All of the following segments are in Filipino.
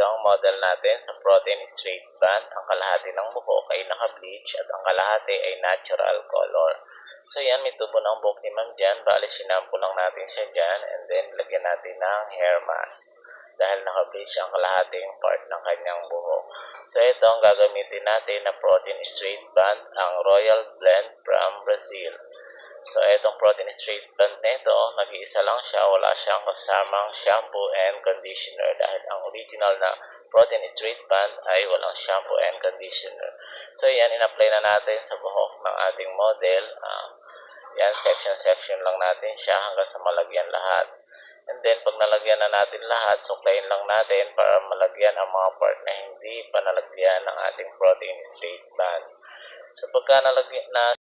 Ito ang model natin sa protein straight band. Ang kalahati ng buhok ay naka-bleach at ang kalahati ay natural color. So yan, may tubo ng buhok ni ma'am dyan. Bali, sinampo lang natin siya dyan and then lagyan natin ng hair mask dahil naka-bleach ang kalahating part ng kanyang buhok. So ito ang gagamitin natin na protein straight band, ang Royal Blend from Brazil. So, itong protein straight band nito, nag-iisa lang siya, wala siyang kasamang shampoo and conditioner dahil ang original na protein straight band ay walang shampoo and conditioner. So, yan, in-apply na natin sa buhok ng ating model. Ah, yan, section-section lang natin siya hanggang sa malagyan lahat. And then, pag nalagyan na natin lahat, suklayin lang natin para malagyan ang mga part na hindi pa nalagyan ng ating protein straight band. So, pagka nalagyan na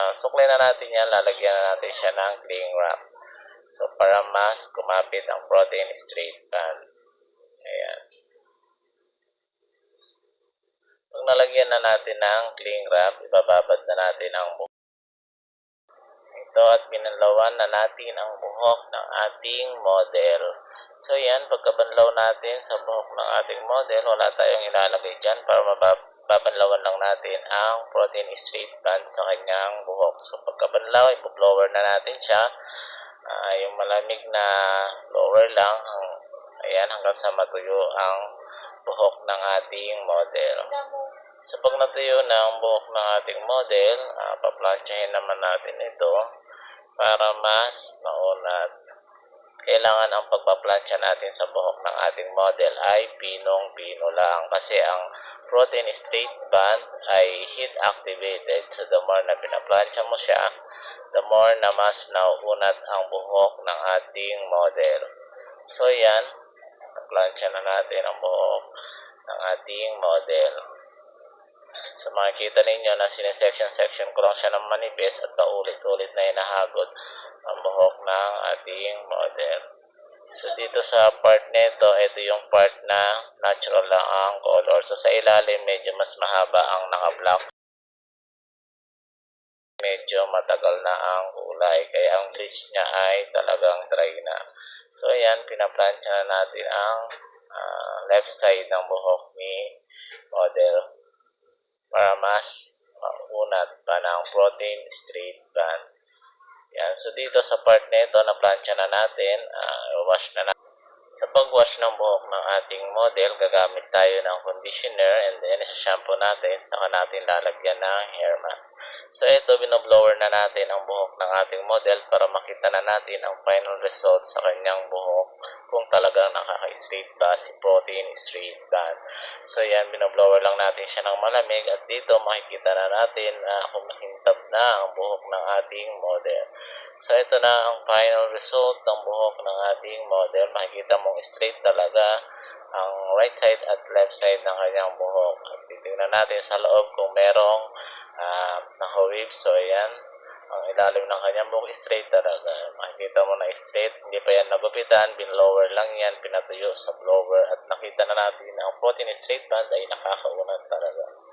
Uh, suklay na natin yan, lalagyan na natin siya ng cling wrap. So, para mas kumapit ang protein straight band. Ayan. Pag nalagyan na natin ng cling wrap, ibababad na natin ang buhok. Ito at binanlawan na natin ang buhok ng ating model. So, yan, pagkabanlaw natin sa buhok ng ating model, wala tayong ilalagay dyan para mabab babanlawan lang natin ang protein straight band sa kanyang buhok. So pagkabanlaw, i-blower na natin siya. Uh, yung malamig na blower lang, ang, ayan, hanggang sa matuyo ang buhok ng ating model. So pag natuyo na ang buhok ng ating model, uh, paplansyahin naman natin ito para mas maunat kailangan ang pagpaplansya natin sa buhok ng ating model ay pinong-pino lang kasi ang protein straight band ay heat activated. So the more na pinaplansya mo siya the more na mas nauunat ang buhok ng ating model. So yan. Plansya na natin ang buhok ng ating model So makikita ninyo na sinesection-section ko lang siya ng manipis at paulit-ulit na inahagod ang buhok ng ating model. So dito sa part nito, ito yung part na natural lang ang color. So sa ilalim, medyo mas mahaba ang naka-black. Medyo matagal na ang kulay. Kaya ang bleach niya ay talagang dry na. So ayan, pinaplansya na natin ang uh, left side ng buhok ni model para mas maunat pa ng protein straight band. Yan. So, dito sa part na plancha na natin, uh, wash na natin. Sa pag-wash ng buhok ng ating model, gagamit tayo ng conditioner and then sa shampoo natin, saka natin lalagyan ng hair mask. So ito, binoblower na natin ang buhok ng ating model para makita na natin ang final result sa kanyang buhok kung talagang nakaka-straight ba si protein straight band. So yan, binoblower lang natin siya ng malamig at dito makikita na natin na uh, kung nakintab na ang buhok ng ating model. So ito na ang final result ng buhok ng ating model. Makikita mong straight talaga ang right side at left side ng kanyang buhok. At titingnan natin sa loob kung merong uh, naka-wave. So, ayan. Ang ilalim ng kanyang buhok straight talaga. Makikita mo na straight. Hindi pa yan nagupitan. Binlower lang yan. Pinatuyo sa blower. At nakita na natin na ang protein straight band ay nakakaunat talaga.